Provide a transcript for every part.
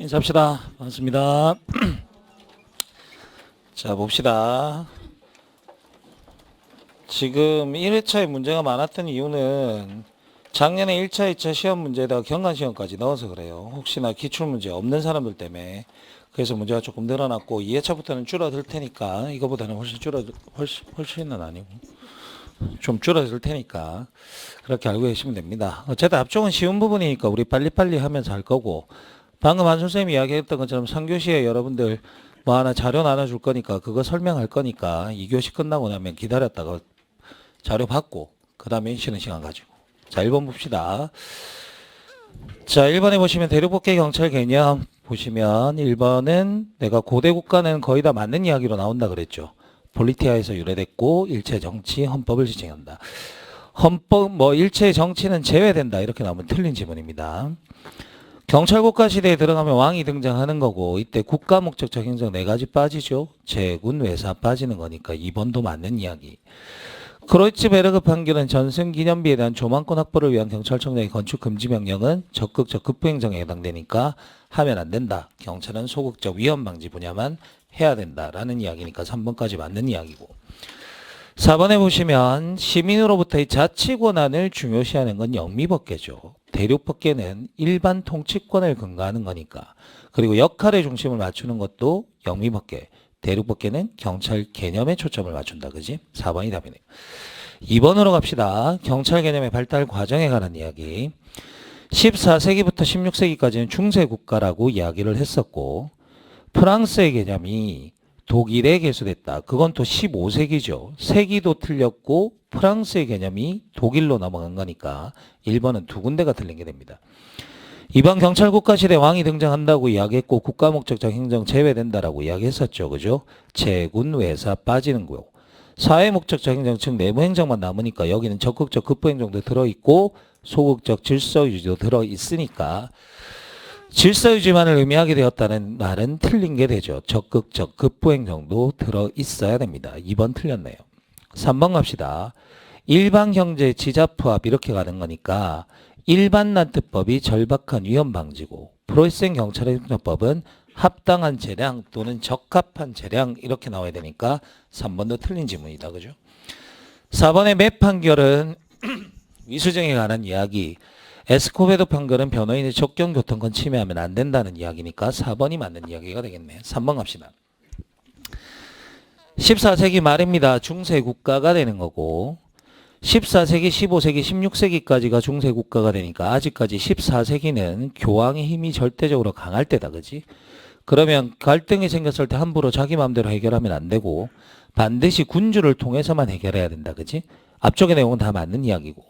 인사합시다. 반갑습니다. 자, 봅시다. 지금 1회차에 문제가 많았던 이유는 작년에 1차, 2차 시험 문제에다가 경관 시험까지 넣어서 그래요. 혹시나 기출 문제 없는 사람들 때문에 그래서 문제가 조금 늘어났고 2회차부터는 줄어들 테니까 이거보다는 훨씬 줄어 훨씬 훨씬은 아니고 좀 줄어들 테니까 그렇게 알고 계시면 됩니다. 어쨌든 앞쪽은 쉬운 부분이니까 우리 빨리빨리 하면서 할 거고 방금 한 선생님이 이야기했던 것처럼 3교시에 여러분들 뭐 하나 자료 나눠줄 거니까 그거 설명할 거니까 2교시 끝나고 나면 기다렸다가 자료 받고 그 다음에 쉬는 시간 가지고 자 1번 봅시다. 자 1번에 보시면 대륙복귀 경찰 개념 보시면 1번은 내가 고대 국가는 거의 다 맞는 이야기로 나온다 그랬죠. 볼리티아에서 유래됐고 일체 정치 헌법을 지칭한다. 헌법 뭐 일체 정치는 제외된다 이렇게 나오면 틀린 지문입니다. 경찰 국가 시대에 들어가면 왕이 등장하는 거고 이때 국가 목적적 행정 네 가지 빠지죠. 제군 외사 빠지는 거니까 2번도 맞는 이야기. 크로이츠 베르그 판결은 전승 기념비에 대한 조망권 확보를 위한 경찰청장의 건축 금지 명령은 적극적 급부행정에 해당되니까 하면 안 된다. 경찰은 소극적 위험 방지 분야만 해야 된다라는 이야기니까 3번까지 맞는 이야기고. 4번에 보시면 시민으로부터의 자치 권한을 중요시하는 건 영미법계죠. 대륙법계는 일반 통치권을 근거하는 거니까. 그리고 역할의 중심을 맞추는 것도 영미법계. 대륙법계는 경찰 개념에 초점을 맞춘다. 그지? 4번이 답이네요. 2번으로 갑시다. 경찰 개념의 발달 과정에 관한 이야기. 14세기부터 16세기까지는 중세 국가라고 이야기를 했었고 프랑스의 개념이 독일에 개수됐다. 그건 또 15세기죠. 세기도 틀렸고 프랑스의 개념이 독일로 넘어간 거니까 1번은 두 군데가 틀린 게 됩니다. 이번 경찰 국가 시대 왕이 등장한다고 이야기했고 국가 목적적 행정 제외된다라고 이야기했었죠. 그죠? 제군 외사 빠지는 거고. 사회 목적적 행정 즉 내부 행정만 남으니까 여기는 적극적 급부 행정도 들어 있고 소극적 질서 유지도 들어 있으니까 질서 유지만을 의미하게 되었다는 말은 틀린 게 되죠. 적극적 급부 행정도 들어 있어야 됩니다. 2번 틀렸네요. 3번 갑시다. 일반 경제 지자포합 이렇게 가는 거니까 일반 난트법이 절박한 위험 방지고 프로이센 경찰의 행정법은 합당한 재량 또는 적합한 재량 이렇게 나와야 되니까 3번도 틀린 지문이다. 그죠? 4번의 매 판결은 위수정에 관한 이야기 에스코베도 판결은 변호인의 적경 교통권 침해하면 안 된다는 이야기니까 4번이 맞는 이야기가 되겠네. 3번 갑시다. 14세기 말입니다. 중세 국가가 되는 거고 14세기, 15세기, 16세기까지가 중세 국가가 되니까 아직까지 14세기는 교황의 힘이 절대적으로 강할 때다. 그지? 그러면 갈등이 생겼을 때 함부로 자기 마음대로 해결하면 안 되고 반드시 군주를 통해서만 해결해야 된다. 그지? 앞쪽의 내용은 다 맞는 이야기고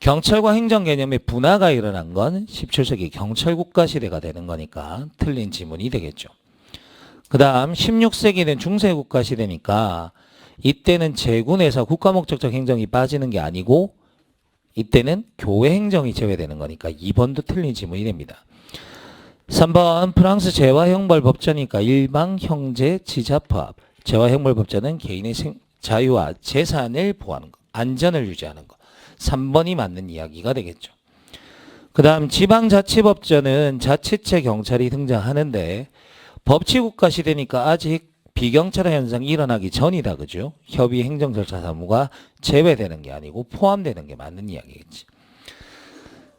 경찰과 행정 개념의 분화가 일어난 건 17세기 경찰국가 시대가 되는 거니까 틀린 지문이 되겠죠. 그 다음 16세기는 중세국가 시대니까 이때는 제군에서 국가 목적적 행정이 빠지는 게 아니고 이때는 교회 행정이 제외되는 거니까 2번도 틀린 지문이 됩니다. 3번 프랑스 재화형벌 법제니까 일방 형제 지자포합 재화형벌 법제는 개인의 생, 자유와 재산을 보호하는 것 안전을 유지하는 것 3번이 맞는 이야기가 되겠죠. 그 다음 지방자치법제는 자치체 경찰이 등장하는데 법치국가 시대니까 아직 비경찰의 현상이 일어나기 전이다. 그죠? 협의 행정 절차 사무가 제외되는 게 아니고 포함되는 게 맞는 이야기겠지.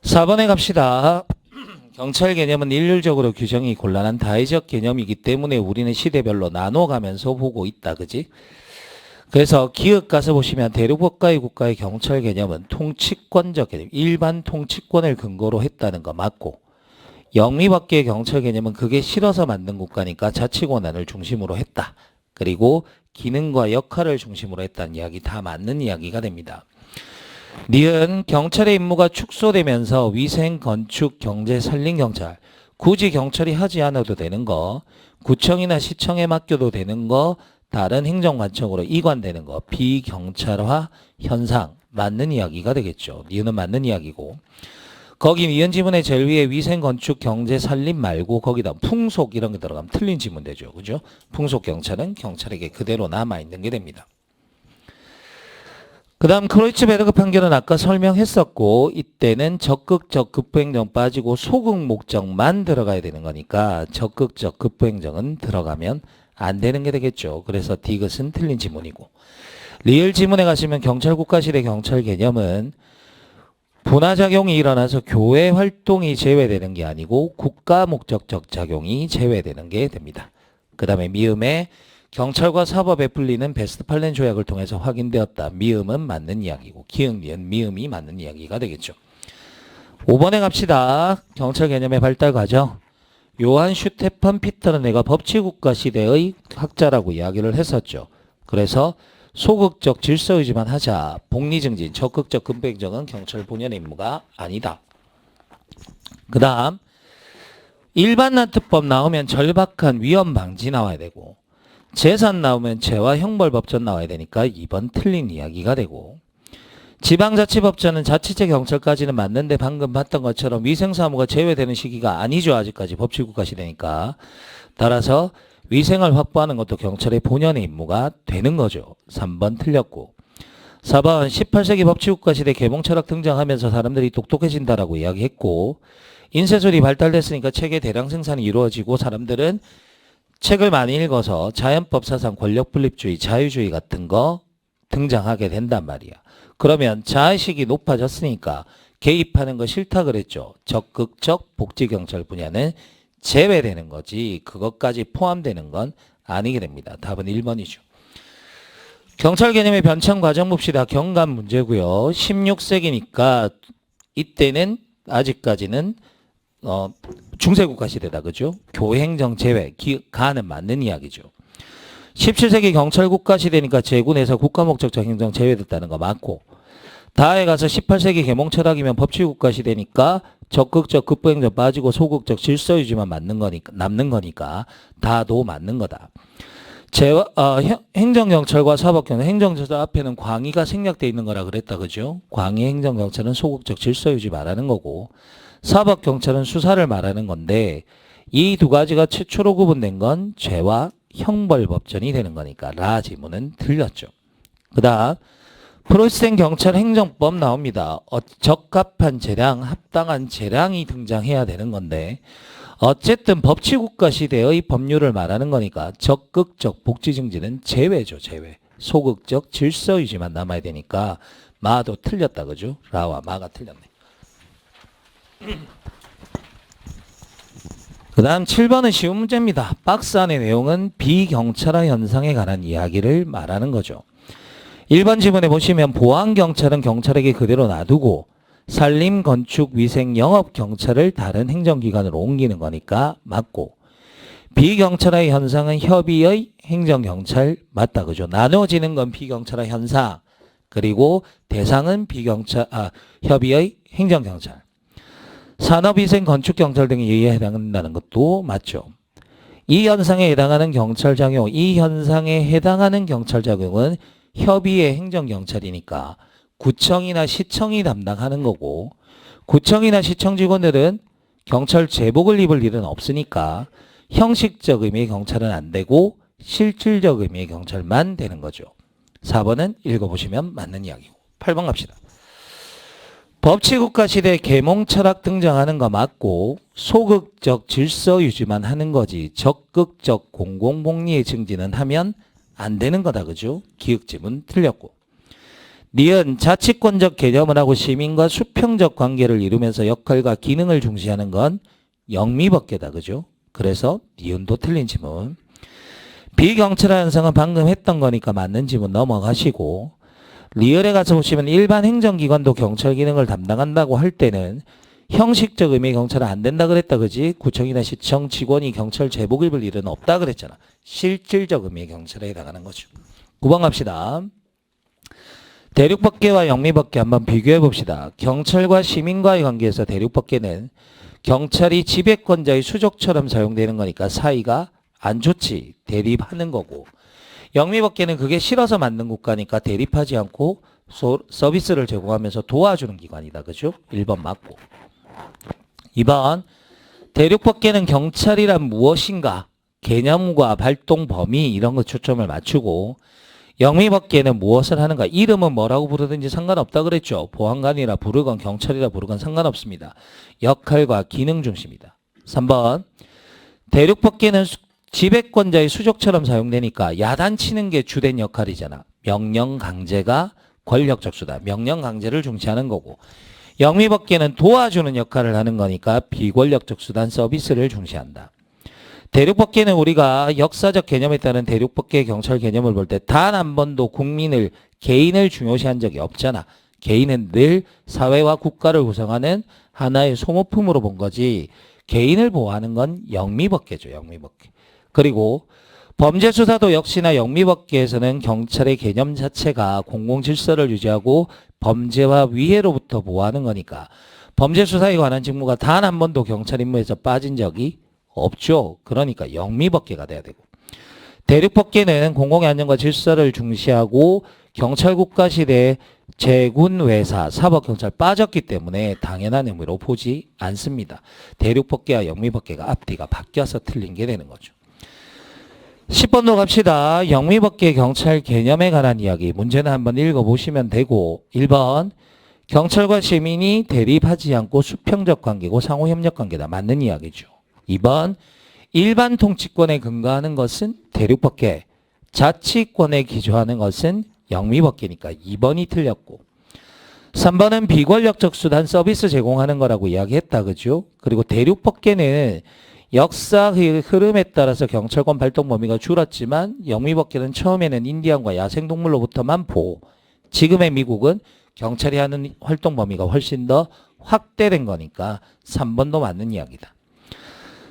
4번에 갑시다. 경찰 개념은 일률적으로 규정이 곤란한 다의적 개념이기 때문에 우리는 시대별로 나눠가면서 보고 있다. 그지? 그래서 기업 가서 보시면 대륙국가의 국가의 경찰 개념은 통치권적 개념, 일반 통치권을 근거로 했다는 거 맞고 영미밖의 경찰 개념은 그게 싫어서 만든 국가니까 자치 권한을 중심으로 했다. 그리고 기능과 역할을 중심으로 했다는 이야기 다 맞는 이야기가 됩니다. 니은 경찰의 임무가 축소되면서 위생, 건축, 경제, 산림 경찰 굳이 경찰이 하지 않아도 되는 거 구청이나 시청에 맡겨도 되는 거 다른 행정관청으로 이관되는 거 비경찰화 현상 맞는 이야기가 되겠죠. 니은은 맞는 이야기고 거기 이은 지문의 제일 위에 위생, 건축, 경제, 산림 말고 거기다 풍속 이런 게 들어가면 틀린 지문 되죠. 그죠? 풍속 경찰은 경찰에게 그대로 남아 있는 게 됩니다. 그 다음 크로이츠베르그 판결은 아까 설명했었고 이때는 적극적 급부행정 빠지고 소극 목적만 들어가야 되는 거니까 적극적 급부행정은 들어가면 안 되는 게 되겠죠. 그래서 디귿은 틀린 지문이고 리을 지문에 가시면 경찰 국가시대 경찰 개념은 분화작용이 일어나서 교회 활동이 제외되는 게 아니고 국가 목적적 작용이 제외되는 게 됩니다. 그 다음에 미음에 경찰과 사법에 풀리는 베스트팔렌 조약을 통해서 확인되었다. 미음은 맞는 이야기고 기흥, 니은, 미음이 맞는 이야기가 되겠죠. 5번에 갑시다. 경찰 개념의 발달 과정. 요한 슈테판 피터는 내가 법치국가 시대의 학자라고 이야기를 했었죠. 그래서 소극적 질서유지만 하자. 복리증진, 적극적 근부행정은 경찰 본연의 임무가 아니다. 그 다음 일반 나트법 나오면 절박한 위험 방지 나와야 되고 재산 나오면 재와 형벌법전 나와야 되니까 2번 틀린 이야기가 되고 지방자치법전은 자치제 경찰까지는 맞는데 방금 봤던 것처럼 위생사무가 제외되는 시기가 아니죠. 아직까지 법치국가 시대니까. 따라서 위생을 확보하는 것도 경찰의 본연의 임무가 되는 거죠. 3번 틀렸고. 4번 18세기 법치국가 시대 개봉 철학 등장하면서 사람들이 똑똑해진다라고 이야기했고 인쇄술이 발달됐으니까 책의 대량 생산이 이루어지고 사람들은 책을 많이 읽어서 자연법 사상 권력 분립주의 자유주의 같은 거 등장하게 된단 말이야. 그러면 자의식이 높아졌으니까 개입하는 거 싫다 그랬죠. 적극적 복지경찰 분야는 제외되는 거지 그것까지 포함되는 건 아니게 됩니다. 답은 1번이죠. 경찰 개념의 변천 과정 봅시다. 경감 문제고요. 16세기니까 이때는 아직까지는 어, 중세국가 시대다 그죠? 교행정 제외 기, 가는 맞는 이야기죠. 17세기 경찰 국가 시대니까 제군에서 국가 목적적 행정 제외됐다는 거 맞고 다에 가서 18세기 개몽 철학이면 법치 국가 시대니까 적극적 급부행정 빠지고 소극적 질서 유지만 맞는 거니까 남는 거니까 다도 맞는 거다. 제, 어, 행정경찰과 사법경찰, 행정경찰 앞에는 광의가 생략돼 있는 거라 그랬다 그죠? 광의 행정경찰은 소극적 질서유지 말하는 거고 사법경찰은 수사를 말하는 건데 이 두 가지가 최초로 구분된 건 죄와 형벌법전이 되는 거니까 라 지문은 틀렸죠. 그 다음 프로이센 경찰 행정법 나옵니다. 어, 적합한 재량, 합당한 재량이 등장해야 되는 건데 어쨌든 법치국가 시대의 법률을 말하는 거니까 적극적 복지 증진은 제외죠, 제외. 소극적 질서 유지만 남아야 되니까 마도 틀렸다 그죠? 라와 마가 틀렸네. 그 다음 7번은 쉬운 문제입니다. 박스 안의 내용은 비경찰화 현상에 관한 이야기를 말하는 거죠. 1번 지문에 보시면 보안경찰은 경찰에게 그대로 놔두고 산림, 건축, 위생, 영업 경찰을 다른 행정기관으로 옮기는 거니까 맞고 비경찰화의 현상은 협의의 행정경찰 맞다 그죠? 나눠지는 건 비경찰화 현상 그리고 대상은 비경찰 아 협의의 행정경찰 산업위생, 건축 경찰 등에 의해 해당한다는 것도 맞죠. 이 현상에 해당하는 경찰 작용, 이 현상에 해당하는 경찰 작용은 협의의 행정 경찰이니까 구청이나 시청이 담당하는 거고 구청이나 시청 직원들은 경찰 제복을 입을 일은 없으니까 형식적 의미의 경찰은 안 되고 실질적 의미의 경찰만 되는 거죠. 4번은 읽어보시면 맞는 이야기고 8번 갑시다. 법치국가 시대 계몽 철학 등장하는 거 맞고 소극적 질서 유지만 하는 거지 적극적 공공복리의 증진은 하면 안 되는 거다 그죠? 기억집은 틀렸고 니은 자치권적 개념을 하고 시민과 수평적 관계를 이루면서 역할과 기능을 중시하는 건 영미법계다 그죠? 그래서 니은도 틀린 지문 비경찰화 현상은 방금 했던 거니까 맞는 지문 넘어가시고 리얼에 가서 보시면 일반 행정기관도 경찰 기능을 담당한다고 할 때는 형식적 의미의 경찰은 안 된다 그랬다 그지? 구청이나 시청 직원이 경찰 제복 입을 일은 없다 그랬잖아. 실질적 의미의 경찰에 해당하는 거죠. 9번 갑시다. 대륙법계와 영미법계 한번 비교해 봅시다. 경찰과 시민과의 관계에서 대륙법계는 경찰이 지배권자의 수족처럼 사용되는 거니까 사이가 안 좋지. 대립하는 거고. 영미법계는 그게 싫어서 만든 국가니까 대립하지 않고 소, 서비스를 제공하면서 도와주는 기관이다. 그죠? 1번 맞고. 2번 대륙법계는 경찰이란 무엇인가 개념과 발동 범위 이런 거 초점을 맞추고 영미법계는 무엇을 하는가? 이름은 뭐라고 부르든지 상관없다 그랬죠. 보안관이라 부르건 경찰이라 부르건 상관없습니다. 역할과 기능 중심이다. 3번 대륙법계는 수- 지배권자의 수족처럼 사용되니까 야단치는 게 주된 역할이잖아. 명령 강제가 권력적 수다. 명령 강제를 중시하는 거고 영미법계는 도와주는 역할을 하는 거니까 비권력적 수단 서비스를 중시한다. 대륙법계는 우리가 역사적 개념에 따른 대륙법계 경찰 개념을 볼 때 단 한 번도 국민을 개인을 중요시한 적이 없잖아. 개인은 늘 사회와 국가를 구성하는 하나의 소모품으로 본 거지. 개인을 보호하는 건 영미법계죠. 영미법계. 그리고 범죄 수사도 역시나 영미법계에서는 경찰의 개념 자체가 공공 질서를 유지하고 범죄와 위해로부터 보호하는 거니까 범죄 수사에 관한 직무가 단 한 번도 경찰 임무에서 빠진 적이 없죠. 그러니까 영미법계가 돼야 되고 대륙법계는 공공의 안전과 질서를 중시하고 경찰 국가 시대에 제군 외사 사법경찰 빠졌기 때문에 당연한 의미로 보지 않습니다. 대륙법계와 영미법계가 앞뒤가 바뀌어서 틀린 게 되는 거죠. 10번도 갑시다. 영미법계 경찰 개념에 관한 이야기. 문제는 한번 읽어보시면 되고 1번 경찰과 시민이 대립하지 않고 수평적 관계고 상호협력 관계다. 맞는 이야기죠. 2번 일반 통치권에 근거하는 것은 대륙법계, 자치권에 기초하는 것은 영미법계니까 2번이 틀렸고 3번은 비권력적 수단 서비스 제공하는 거라고 이야기했다. 그죠? 그리고 대륙법계는 역사 의 흐름에 따라서 경찰권 발동 범위가 줄었지만 영미법계는 처음에는 인디안과 야생동물로부터만 보호. 지금의 미국은 경찰이 하는 활동 범위가 훨씬 더 확대된 거니까 3번도 맞는 이야기다.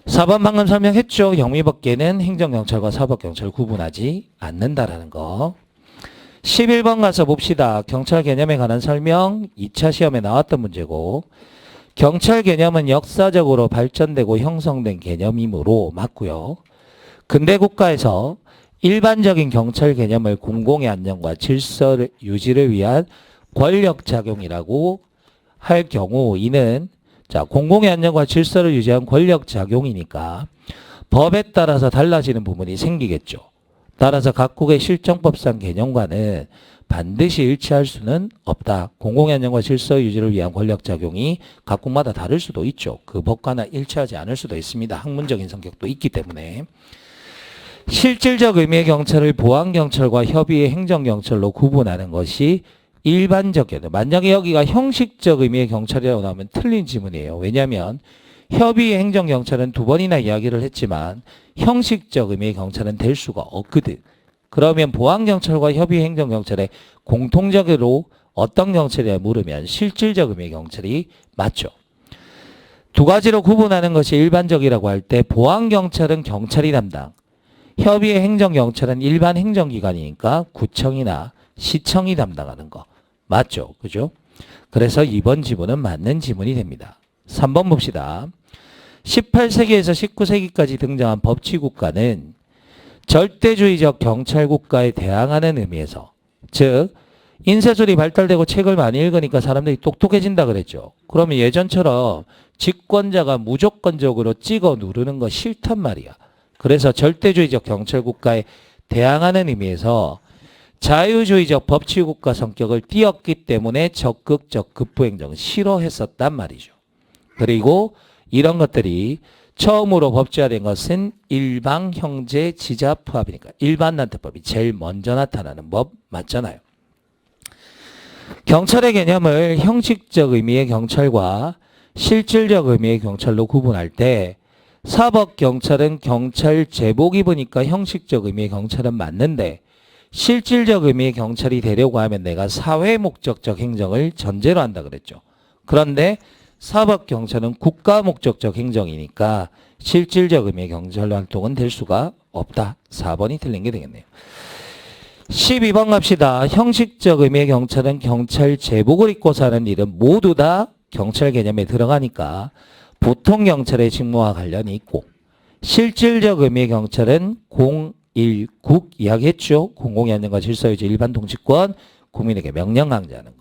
4번 방금 설명했죠. 영미법계는 행정경찰과 사법경찰 구분하지 않는다라는 거. 11번 가서 봅시다. 경찰 개념에 관한 설명 2차 시험에 나왔던 문제고 경찰 개념은 역사적으로 발전되고 형성된 개념이므로 맞고요. 근대 국가에서 일반적인 경찰 개념을 공공의 안전과 질서 유지를 위한 권력 작용이라고 할 경우 이는 자 공공의 안전과 질서를 유지한 권력 작용이니까 법에 따라서 달라지는 부분이 생기겠죠. 따라서 각국의 실정법상 개념과는 반드시 일치할 수는 없다. 공공의 안전과 질서 유지를 위한 권력 작용이 각국마다 다를 수도 있죠. 그 법과는 일치하지 않을 수도 있습니다. 학문적인 성격도 있기 때문에. 실질적 의미의 경찰을 보안경찰과 협의의 행정경찰로 구분하는 것이 일반적이에요. 만약에 여기가 형식적 의미의 경찰이라고 나오면 틀린 지문이에요. 왜냐하면 협의의 행정경찰은 두 번이나 이야기를 했지만 형식적 의미의 경찰은 될 수가 없거든. 그러면 보안경찰과 협의 행정경찰의 공통적으로 어떤 경찰이냐 물으면 실질적 의미의 경찰이 맞죠. 두 가지로 구분하는 것이 일반적이라고 할 때 보안경찰은 경찰이 담당, 협의의 행정경찰은 일반 행정기관이니까 구청이나 시청이 담당하는 거. 맞죠? 그죠? 그래서 이번 지문은 맞는 지문이 됩니다. 3번 봅시다. 18세기에서 19세기까지 등장한 법치국가는 절대주의적 경찰국가에 대항하는 의미에서 즉 인쇄술이 발달되고 책을 많이 읽으니까 사람들이 똑똑해진다 그랬죠. 그러면 예전처럼 집권자가 무조건적으로 찍어 누르는 거 싫단 말이야. 그래서 절대주의적 경찰국가에 대항하는 의미에서 자유주의적 법치국가 성격을 띄었기 때문에 적극적 급부행정을 싫어했었단 말이죠. 그리고 이런 것들이 처음으로 법제화된 것은 일방 형제 지자 포함이니까 일반난태법이 제일 먼저 나타나는 법 맞잖아요. 경찰의 개념을 형식적 의미의 경찰과 실질적 의미의 경찰로 구분할 때 사법 경찰은 경찰 제복 입으니까 형식적 의미의 경찰은 맞는데 실질적 의미의 경찰이 되려고 하면 내가 사회 목적적 행정을 전제로 한다 그랬죠. 그런데 사법 경찰은 국가 목적적 행정이니까 실질적 의미의 경찰 활동은 될 수가 없다. 4번이 틀린 게 되겠네요. 12번 갑시다. 형식적 의미의 경찰은 경찰 제복을 입고 사는 일은 모두 다 경찰 개념에 들어가니까 보통 경찰의 직무와 관련이 있고 실질적 의미의 경찰은 공일국 이야기했죠. 공공의 안전과 질서유지 일반 통치권 국민에게 명령 강제하는 거.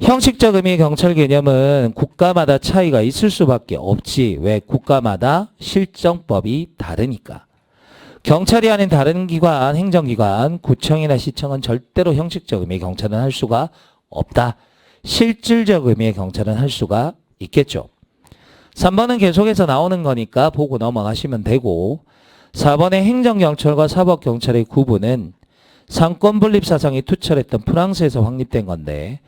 형식적 의미의 경찰 개념은 국가마다 차이가 있을 수밖에 없지. 왜? 국가마다 실정법이 다르니까. 경찰이 아닌 다른 기관, 행정기관, 구청이나 시청은 절대로 형식적 의미의 경찰은 할 수가 없다. 실질적 의미의 경찰은 할 수가 있겠죠. 3번은 계속해서 나오는 거니까 보고 넘어가시면 되고 4번의 행정경찰과 사법경찰의 구분은 상권 분립 사상이 투철했던 프랑스에서 확립된 건데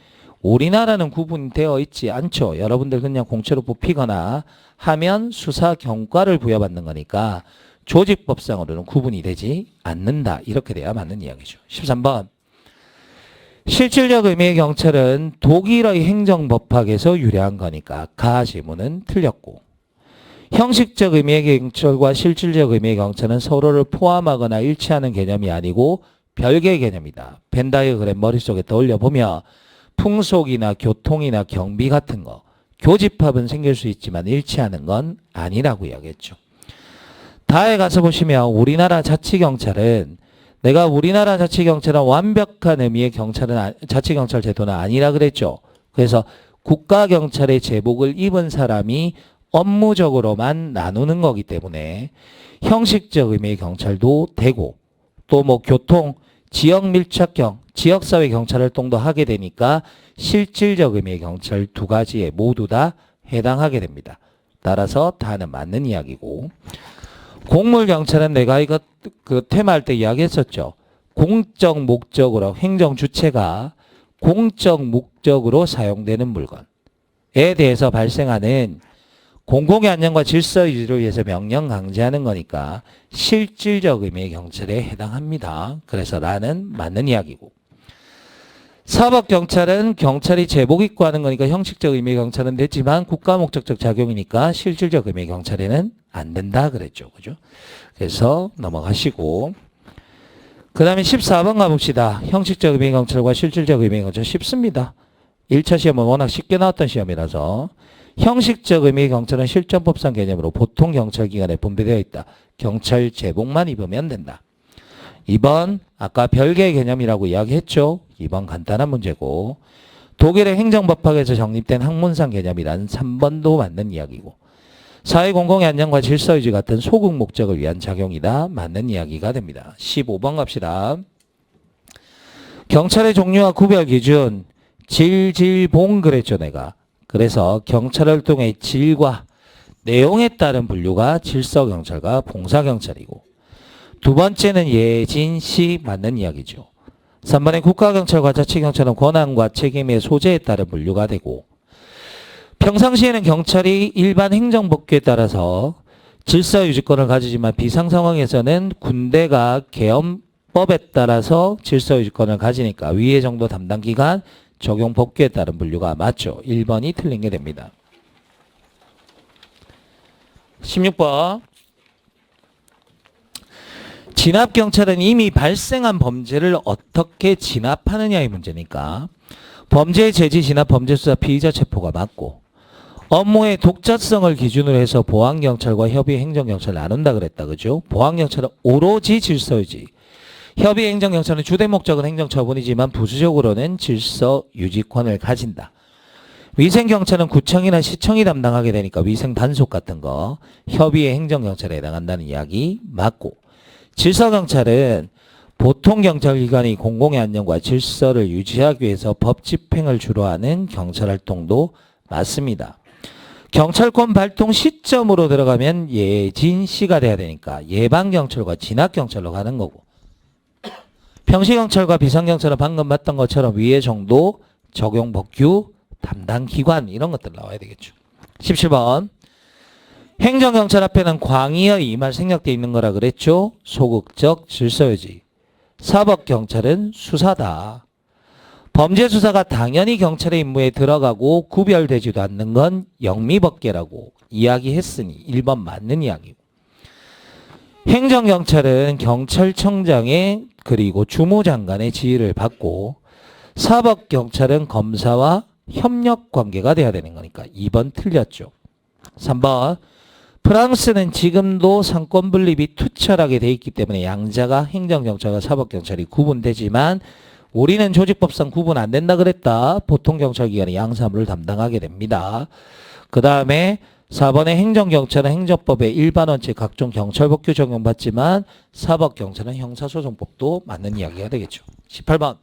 우리나라는 구분되어 있지 않죠. 여러분들 그냥 공채로 뽑히거나 하면 수사 경과를 부여받는 거니까 조직법상으로는 구분이 되지 않는다. 이렇게 돼야 맞는 이야기죠. 13번. 실질적 의미의 경찰은 독일의 행정법학에서 유래한 거니까 가 지문은 틀렸고 형식적 의미의 경찰과 실질적 의미의 경찰은 서로를 포함하거나 일치하는 개념이 아니고 별개의 개념이다. 벤다이어그램 머릿속에 떠올려 보면 풍속이나 교통이나 경비 같은 거 교집합은 생길 수 있지만 일치하는 건 아니라고 이야기했죠. 다에 가서 보시면 우리나라 자치경찰은 내가 우리나라 자치경찰은 완벽한 의미의 경찰은 아- 자치경찰 제도는 아니라 그랬죠. 그래서 국가경찰의 제복을 입은 사람이 업무적으로만 나누는 거기 때문에 형식적 의미의 경찰도 되고 또 뭐 교통, 지역 밀착경, 지역사회 경찰 활동도 하게 되니까 실질적 의미의 경찰 두 가지에 모두 다 해당하게 됩니다. 따라서 다는 맞는 이야기고 공물 경찰은 내가 이거 그 테마할 때 이야기했었죠. 공적 목적으로 행정 주체가 공적 목적으로 사용되는 물건에 대해서 발생하는 공공의 안녕과 질서 유지를 위해서 명령 강제하는 거니까 실질적 의미의 경찰에 해당합니다. 그래서 나는 맞는 이야기고. 사법경찰은 경찰이 제복 입고 하는 거니까 형식적 의미의 경찰은 되지만 국가 목적적 작용이니까 실질적 의미의 경찰에는 안 된다 그랬죠. 그죠? 그래서 넘어가시고. 그 다음에 14번 가봅시다. 형식적 의미의 경찰과 실질적 의미의 경찰 쉽습니다. 1차 시험은 워낙 쉽게 나왔던 시험이라서 형식적 의미의 경찰은 실전법상 개념으로 보통 경찰 기관에 분배되어 있다. 경찰 제복만 입으면 된다. 2번 아까 별개의 개념이라고 이야기했죠. 2번 간단한 문제고 독일의 행정법학에서 정립된 학문상 개념이란 3번도 맞는 이야기고 사회 공공의 안녕과 질서 유지 같은 소극 목적을 위한 작용이다. 맞는 이야기가 됩니다. 15번 갑시다. 경찰의 종류와 구별 기준 질질봉 그랬죠 내가. 그래서 경찰 활동의 질과 내용에 따른 분류가 질서경찰과 봉사경찰이고 두 번째는 예진시 맞는 이야기죠. 3번의 국가경찰과 자치경찰은 권한과 책임의 소재에 따른 분류가 되고 평상시에는 경찰이 일반 행정법규에 따라서 질서 유지권을 가지지만 비상 상황에서는 군대가 계엄법에 따라서 질서 유지권을 가지니까 위의 정도 담당 기관 적용 법규에 따른 분류가 맞죠. 1번이 틀린 게 됩니다. 16번 진압 경찰은 이미 발생한 범죄를 어떻게 진압하느냐의 문제니까 범죄 제지 진압 범죄 수사 피의자 체포가 맞고 업무의 독자성을 기준으로 해서 보안 경찰과 협의 행정 경찰 나눈다 그랬다 그죠? 보안 경찰은 오로지 질서 유지 협의 행정 경찰은 주된 목적은 행정 처분이지만 부수적으로는 질서 유지권을 가진다. 위생 경찰은 구청이나 시청이 담당하게 되니까 위생 단속 같은 거 협의의 행정 경찰에 해당한다는 이야기 맞고 질서 경찰은 보통 경찰 기관이 공공의 안녕과 질서를 유지하기 위해서 법 집행을 주로 하는 경찰 활동도 맞습니다. 경찰권 발동 시점으로 들어가면 예진시가 돼야 되니까 예방경찰과 진압경찰로 가는 거고 평시경찰과 비상경찰은 방금 봤던 것처럼 위의 정도 적용 법규 담당 기관 이런 것들 나와야 되겠죠. 17번 행정경찰 앞에는 광의의 이말 생략되어 있는 거라 그랬죠. 소극적 질서유지. 사법경찰은 수사다. 범죄 수사가 당연히 경찰의 임무에 들어가고 구별되지도 않는 건 영미법계라고 이야기했으니 1번 맞는 이야기고. 행정경찰은 경찰청장의 그리고 주무장관의 지휘를 받고 사법경찰은 검사와 협력 관계가 돼야 되는 거니까 2번 틀렸죠. 3번 프랑스는 지금도 상권 분립이 투철하게 돼 있기 때문에 양자가 행정경찰과 사법경찰이 구분되지만 우리는 조직법상 구분 안 된다 그랬다. 보통 경찰기관이 양사물을 담당하게 됩니다. 그 다음에 4번에 행정경찰은 행정법의 일반 원칙 각종 경찰법규 적용받지만 사법경찰은 형사소송법도 맞는 이야기가 되겠죠. 18번